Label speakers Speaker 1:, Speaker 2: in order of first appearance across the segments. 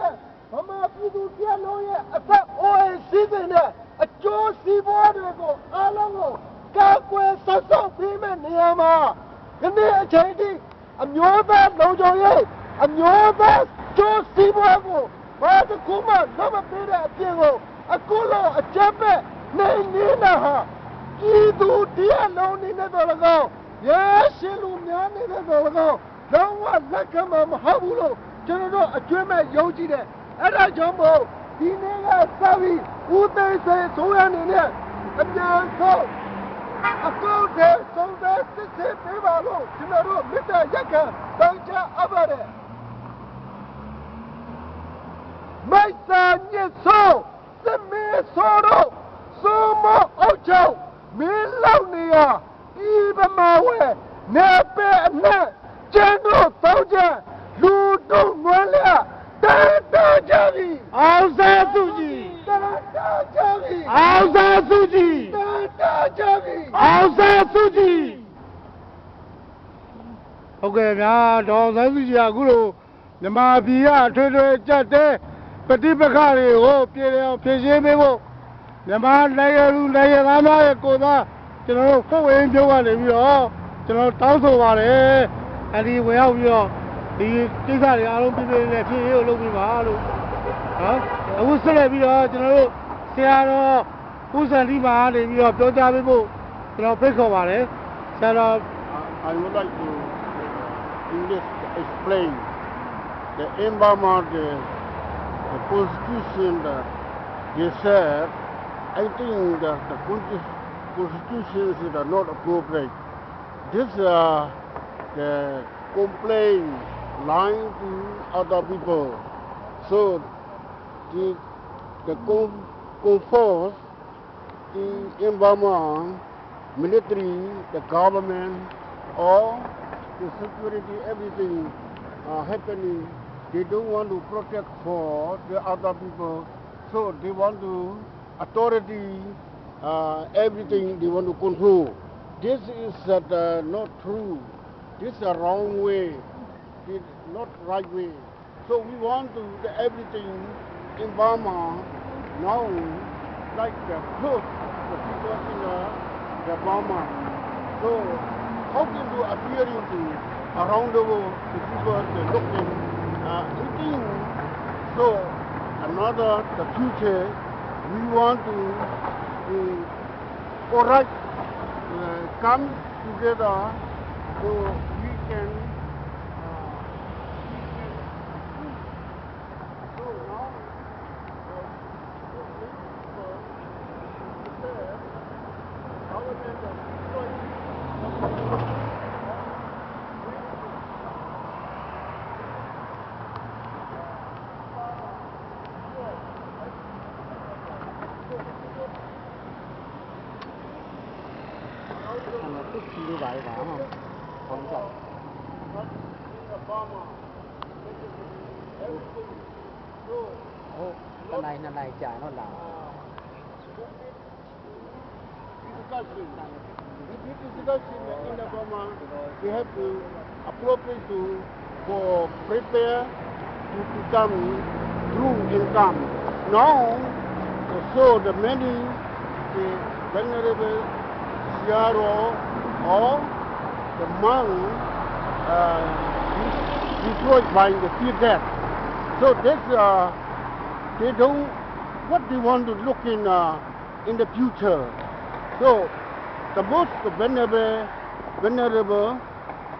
Speaker 1: ရဲ့ဗမာပြည်သူတရားလုံးရဲ့အသက်အိုးအိမ်စီးစိမ်နဲ့အကျိုးစီးပွားတွေကိုအားလုံးကိုကာကွယ်ဆောက်ရှောက်ပေးမဲ့နေရာမှာဒီနေ့အချိန်ထိအမျိုးသားလုံခြုံရေးအမျိုးသားကျိုးစီးပွားကိုဘာတစ်ခုမှလုပ်မပေးတဲ့အပြင်ကိုအခုလိုအကြမ်းဖက်နေနေတာဟာပြည်သူတရားလုံးနေနဲ့တော့၎င်းရဲရှင်လူများနေနဲ့တော့၎င်းလုံးဝလက်ခံမှာမဟုတ်ဘူးလို့ ကျွန်တော်တို့အကျွမ်းမဲ့ယုံကြည်တယ်အဲ့ဒါကြောင့်မို့ဒီနေ့ကစပြီးဦးသိန်းစိန်ဆိုရနေနဲ့အမြန်ဆုံးအကောင့်ထဲစုံစမ်းစစ်ဆေးပေးပါလို့ကျွန်တော်တို့မေတ္တာရက်ခံတောင်းချအပ်ပါတယ်မိုက်စာညစ်ဆိုးစစ်မေဆိုးတော့စိုးမအုတ်ချောင်းမင်းလောက်နေရဒီဗမာဝဲနေပဲအနဲ့ကျန်တို့တောင်းချလူတို့ငွေလျတန်တာကြပြီ
Speaker 2: အောင်ဆန်းစုကြည်
Speaker 1: တန်တာကြပြီ
Speaker 2: အောင်ဆန်းစုကြည်
Speaker 1: တန်တာကြ ပြီ
Speaker 2: အောင်ဆန်းစုကြည်ဟုတ်ကဲ့ဗျာဒေါအောင်ဆန်းစုကြည်ကအခုလိုမြန်မာပြည်ကအထွေထွေကြက်တဲ့ပဋိပက္ခတွေကိုပြည်လည်အောင်ဖြေရှင်းပေးဖို့မြန်မာနိုင်ငံလူနိုင်ငံသားများရဲ့ကိုယ်စားကျွန်တော်တို့ကိုယ်ဝင်ပြုတ်ကနေပြီးတော့ကျွန်တော်တောင်းဆိုပါတယ်အဲဒီဝင်ရောက်ပြီးတော့ဒီကိစ္စတွေအားလုံးပြည့်ပြည့်နဲ့ဖြည့်ရလို့လုပ်ပြီးပါလို့နော်အခုဆက်လက်ပြီးတော့ကျွန်တော်တို့ဆရာတော် ဦးစံဒီမာနေပြီးတော့ပြောကြားပေးဖို့ကျွန်တော်ဖိတ်ခေါ်ပါတယ်ဆရာတော်
Speaker 3: I would like to English explain the Burma the, the constitution that they said. I think that the consti- constitutions are not appropriate. This uh, the complaint lying to other people. So the the com- the Burma military, the government, or the security, everything uh, happening, they don't want to protect for the other people, so they want to authority, uh, everything they want to control. This is uh, not true. This is a wrong way. This not right way. So we want to everything in Burma now, like the close the people in the, the Burma. So how can you appear into around the world the people they looking uh, eating? So another the future we want to uh, correct uh, come together so we can
Speaker 4: mà cứ chi như vậy phải không? Không sao. Ô, cái này, cái nó
Speaker 3: đảo. With this discussion in the Burma, we have to appropriate to for prepare to become true income. Now, so the many the venerable Siaro or the monk uh, de- destroyed by the fear death. So this uh, they don't what they want to look in uh, in the future. So the most venerable, venerable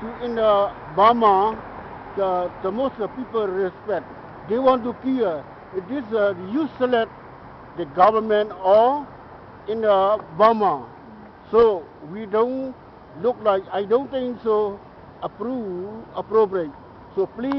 Speaker 3: to in the Burma, the, the most people respect. They want to fear. It is uh, useless the government or in the Burma. So we don't look like I don't think so approve appropriate. So please.